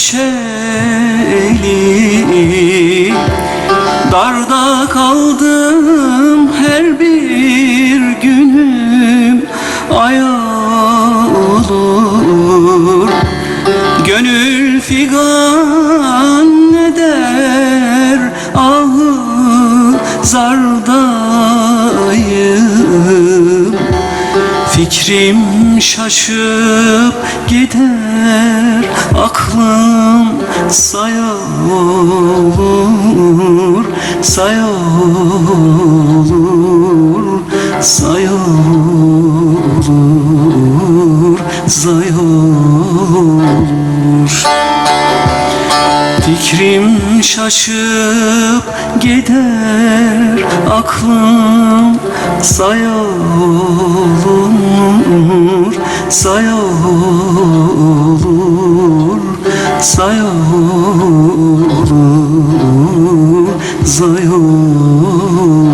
düştüm düşeli Darda kaldım her bir günüm. Aya olur. Gönül figan eder ahı zardayım. Fikrim şaşıp gider. Aklım olur Saya olur Zaya olur Fikrim şaşıp gider Aklım Saya olur Saya olur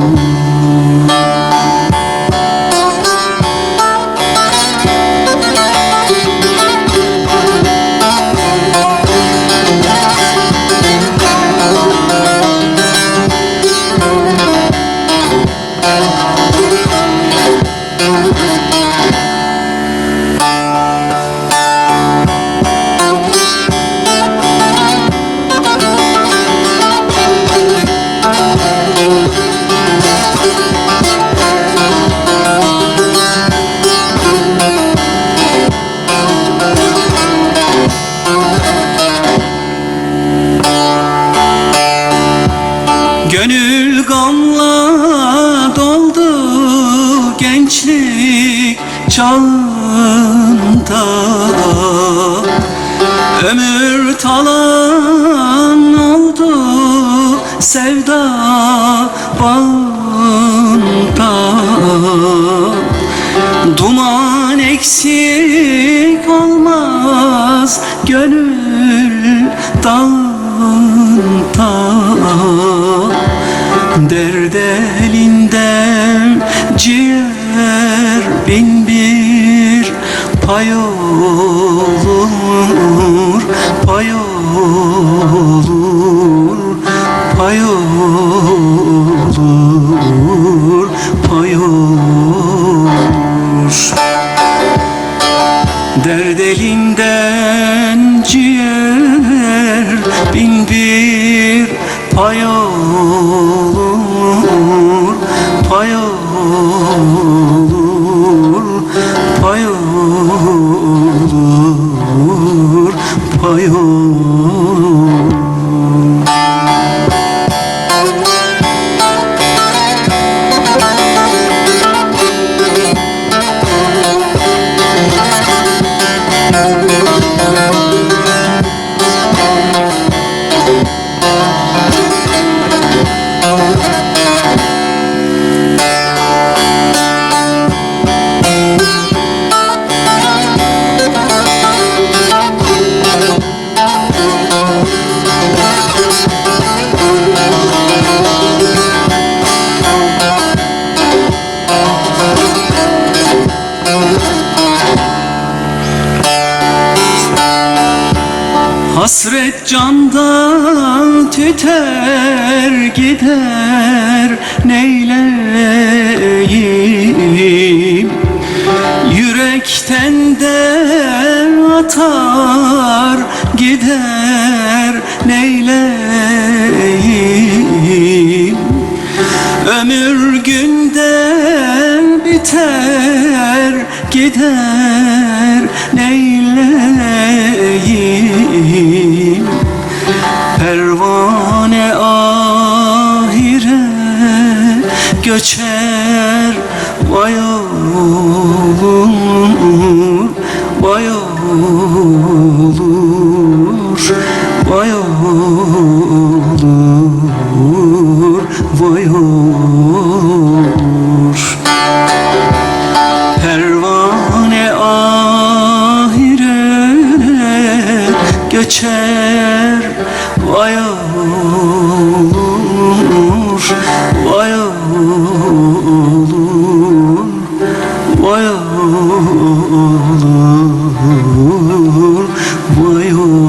Gönül gamla doldu gençlik çağında. Ömür talan oldu sevda bağında. Duman eksik olmaz gönül dağında Derd elinden ciğer bin bir pay olur Pay olur Pay olur Pay olur. Derd elinden ciğer bin bir pay olur Olur candan tüter gider neyleyim? Yürekten de atar gider neyleyim? Ömür günden biter gider neyleyim göçer Vay olur, vay olur, vay olur, vay olur Pervane ahirene göçer Vay olur Mayur